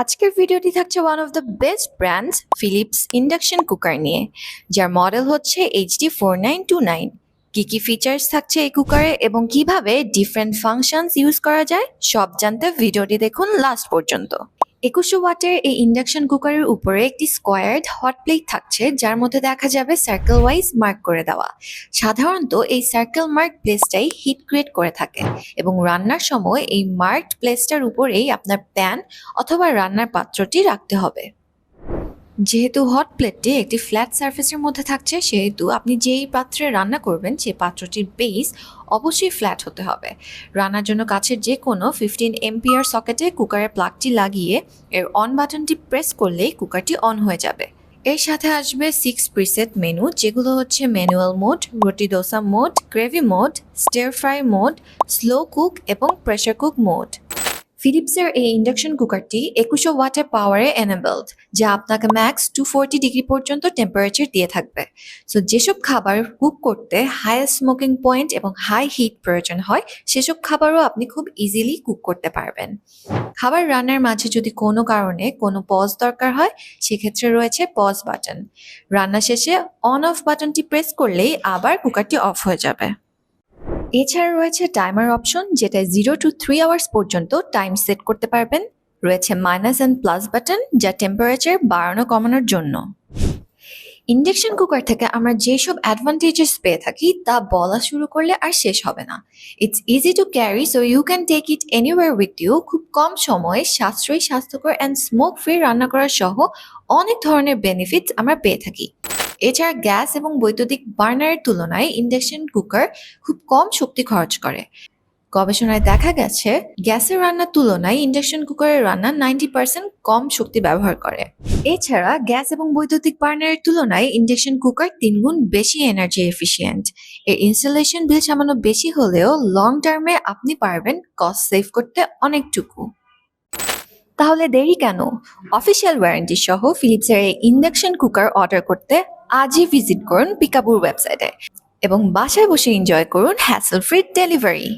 আজকের ভিডিওটি থাকছে one of the best brands Philips induction cooker নিয়ে, যার মডেল হচ্ছে HD four nine two nine কী কী ফিচার্স থাকছে এই কুকারে এবং কীভাবে ডিফারেন্ট ফাংশনস ইউজ করা যায়, সব জানতে ভিডিওটি দেখুন লাস্ট পর্যন্ত। একুশশো ওয়াটের এই ইন্ডাকশন কুকারের উপরে একটি স্কোয়ার্ড হট প্লেট থাকছে, যার মধ্যে দেখা যাবে সার্কেল ওয়াইজ মার্ক করে দেওয়া। সাধারণত এই সার্কেল মার্ক প্লেসটাই হিট ক্রিয়েট করে থাকে এবং রান্নার সময় এই মার্কড প্লেসটার উপরেই আপনার প্যান অথবা রান্নার পাত্রটি রাখতে হবে। যেহেতু হট প্লেটটি একটি ফ্ল্যাট সারফেসের মধ্যে থাকছে, সেহেতু আপনি যেই পাত্রে রান্না করবেন সেই পাত্রটির বেস অবশ্যই ফ্ল্যাট হতে হবে। রান্নার জন্য কাছের যে কোনো ফিফটিন এমপিআর সকেটে কুকারের প্লাগটি লাগিয়ে এর অন বাটনটি প্রেস করলেই কুকারটি অন হয়ে যাবে। এর সাথে আসবে সিক্স প্রিসেট মেনু যেগুলো হচ্ছে ম্যানুয়াল মোড রুটি dosa mode gravy mode stir fry mode slow cook এবং প্রেশার কুক মোড ফিলিপসের এই ইন্ডাকশন কুকারটি একুশো ওয়াটের পাওয়ারে এনেবলড যা আপনাকে ম্যাক্স টু ফোরটি ডিগ্রি পর্যন্ত টেম্পারেচার দিয়ে থাকবে। সো যেসব খাবার কুক করতে হাই স্মোকিং পয়েন্ট এবং হাই হিট প্রয়োজন হয়, সেসব খাবারও আপনি খুব ইজিলি কুক করতে পারবেন। খাবার রান্নার মাঝে যদি কোনো কারণে কোনো পজ দরকার হয়, সেক্ষেত্রে রয়েছে পজ বাটন রান্না শেষে অন অফ বাটনটি প্রেস করলেই আবার কুকারটি অফ হয়ে যাবে। এছাড়া রয়েছে টাইমার অপশন যেটা জিরো টু থ্রি আওয়ার্স পর্যন্ত টাইম সেট করতে পারবেন। রয়েছে মাইনাস অ্যান্ড প্লাস বাটন যা টেম্পারেচার বাড়ানো কমানোর জন্য। ইন্ডাকশন কুকার থেকে আমরা যেসব অ্যাডভান্টেজেস পেয়ে থাকি, তা বলা শুরু করলে আর শেষ হবে না। It's easy to carry so you can take it anywhere with you খুব কম সময়ে সাশ্রয়ী, স্বাস্থ্যকর অ্যান্ড স্মোক ফ্রি রান্না করা সহ অনেক ধরনের বেনিফিটস আমরা পেয়ে থাকি। এছাড়া গ্যাস এবং বৈদ্যুতিক বার্নারের তুলনায় ইন্ডাকশন কুকার খুব কম শক্তি খরচ করে। গবেষণায় দেখা গেছে, গ্যাসের রান্নার তুলনায় ইন্ডাকশন কুকারের রান্না নাইনটি পার্সেন্ট কম শক্তি ব্যবহার করে। এছাড়া গ্যাস এবং বৈদ্যুতিক বার্নারের তুলনায় ইন্ডাকশন কুকার তিনগুণ বেশি এনার্জি এফিসিয়েন্ট এর ইনস্টলেশন বিল সামান্য বেশি হলেও লং টার্মে আপনি পারবেন কস্ট সেভ করতে অনেকটুকু। তাহলে দেরি কেন? অফিসিয়াল ওয়ারেন্টি সহ ফিলিপসের এই ইন্ডাকশন কুকার অর্ডার করতে আজই ভিজিট করুন পিকাবুর ওয়েবসাইটে এবং বাসায় বসে এনজয় করুন হ্যাসেল ফ্রি ডেলিভারি